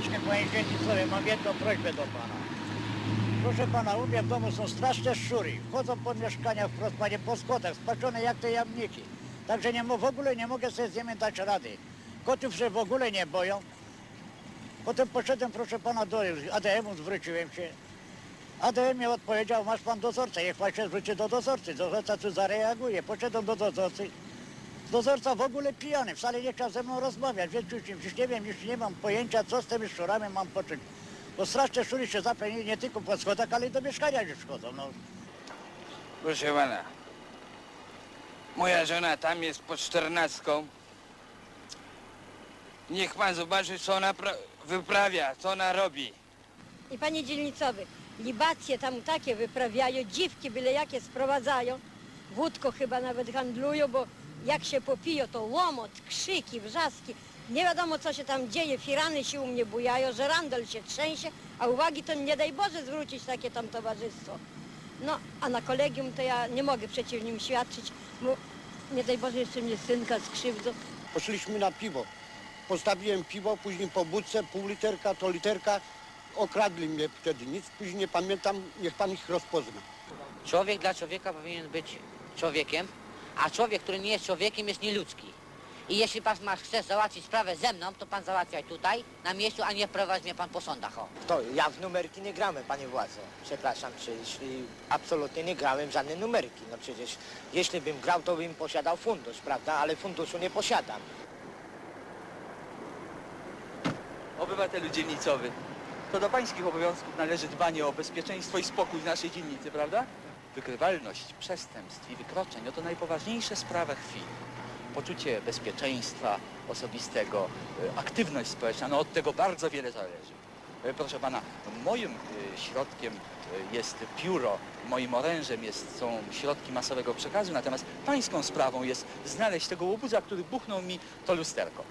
chwileczkę, panie dzielnicowy, mam jedną prośbę do pana. Proszę pana, u mnie w domu są straszne szczury. Chodzą po mieszkaniach wprost, panie, po schodach, spaczone jak te jamniki. Także nie, w ogóle nie mogę sobie z nimi dać rady. Kotów się w ogóle nie boją. Potem poszedłem, proszę pana, do ADM-u, zwróciłem się. ADM mi odpowiedział, masz pan dozorcę, niech pan się zwróci do dozorcy. Dozorca tu zareaguje. Poszedłem do dozorcy. Dozorca w ogóle pijany, wcale nie chciał ze mną rozmawiać, więc już, już nie wiem, już nie mam pojęcia, co z tymi szczurami mam począć. Bo straszne szczury się zapewni nie tylko po schodach, ale i do mieszkania już wchodzą. No. Proszę pana, moja żona tam jest pod czternastką. Niech pan zobaczy, co ona pra- wyprawia, co ona robi. I panie dzielnicowy, libacje tam takie wyprawiają, dziwki byle jakie sprowadzają. Wódko chyba nawet handlują, bo jak się popiją, to łomot, krzyki, wrzaski. Nie wiadomo, co się tam dzieje, firany się u mnie bujają, że randel się trzęsie, a uwagi to nie daj Boże zwrócić takie tam towarzystwo. No, a na kolegium to ja nie mogę przeciw nim świadczyć, bo nie daj Boże jeszcze mnie synka skrzywdzą. Poszliśmy na piwo. Postawiłem piwo, później po budce, pół literka, to literka. Okradli mnie wtedy, nic później nie pamiętam, niech pan ich rozpozna. Człowiek dla człowieka powinien być człowiekiem, a człowiek, który nie jest człowiekiem, jest nieludzki. I jeśli pan ma, chce załatwić sprawę ze mną, to pan załatwiaj tutaj, na miejscu, a nie prowadź mnie pan po sądach. O. To ja w numerki nie grałem, panie władzo. Przepraszam, przecież absolutnie nie grałem w żadne numerki. No przecież jeśli bym grał, to bym posiadał fundusz, prawda? Ale funduszu nie posiadam. Obywatelu dzielnicowy, to do pańskich obowiązków należy dbanie o bezpieczeństwo i spokój w naszej dzielnicy, prawda? Wykrywalność przestępstw i wykroczeń to najpoważniejsze sprawy chwili. Poczucie bezpieczeństwa osobistego, e, aktywność społeczna, no od tego bardzo wiele zależy. E, Proszę pana, moim e, środkiem jest pióro, moim orężem jest, są środki masowego przekazu, natomiast pańską sprawą jest znaleźć tego łobuza, który buchnął mi to lusterko.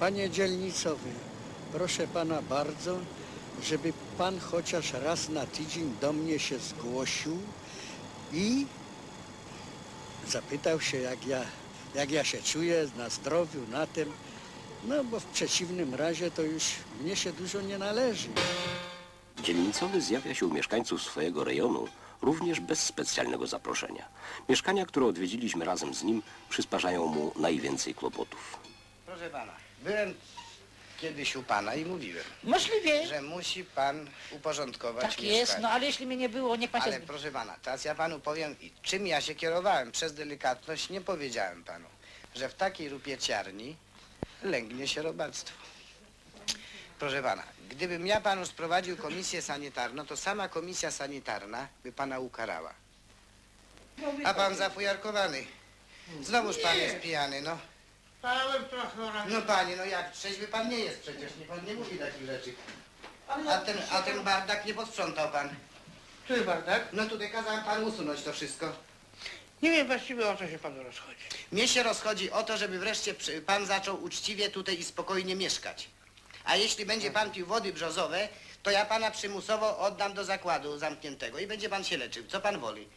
Panie dzielnicowy, proszę pana bardzo, żeby pan chociaż raz na tydzień do mnie się zgłosił i zapytał się, jak ja, jak ja się czuję na zdrowiu, na tym. No bo w przeciwnym razie to już mnie się dużo nie należy. Dzielnicowy zjawia się u mieszkańców swojego rejonu również bez specjalnego zaproszenia. Mieszkania, które odwiedziliśmy razem z nim, przysparzają mu najwięcej kłopotów. Proszę pana, byłem kiedyś u pana i mówiłem, Możliwie. że musi pan uporządkować Tak jest, mieszkanie. no ale jeśli mnie nie było, niech pan się... Ale proszę pana, teraz ja panu powiem, i czym ja się kierowałem. Przez delikatność nie powiedziałem panu, że w takiej rupieciarni lęgnie się robactwo. Proszę pana, gdybym ja panu sprowadził komisję sanitarną, to sama komisja sanitarna by pana ukarała. A pan zafujarkowany. Znowuż pan jest pijany, no. No panie, no jak trzeźwy pan nie jest przecież, nie pan nie mówi takich rzeczy. A ten, a ten bardak nie posprzątał pan. Który bardak? No tutaj kazałem panu usunąć to wszystko. Nie wiem właściwie o co się panu rozchodzi. Mnie się rozchodzi o to, żeby wreszcie przy- pan zaczął uczciwie tutaj i spokojnie mieszkać. A jeśli będzie pan pił wody brzozowe, to ja pana przymusowo oddam do zakładu zamkniętego i będzie pan się leczył. Co pan woli?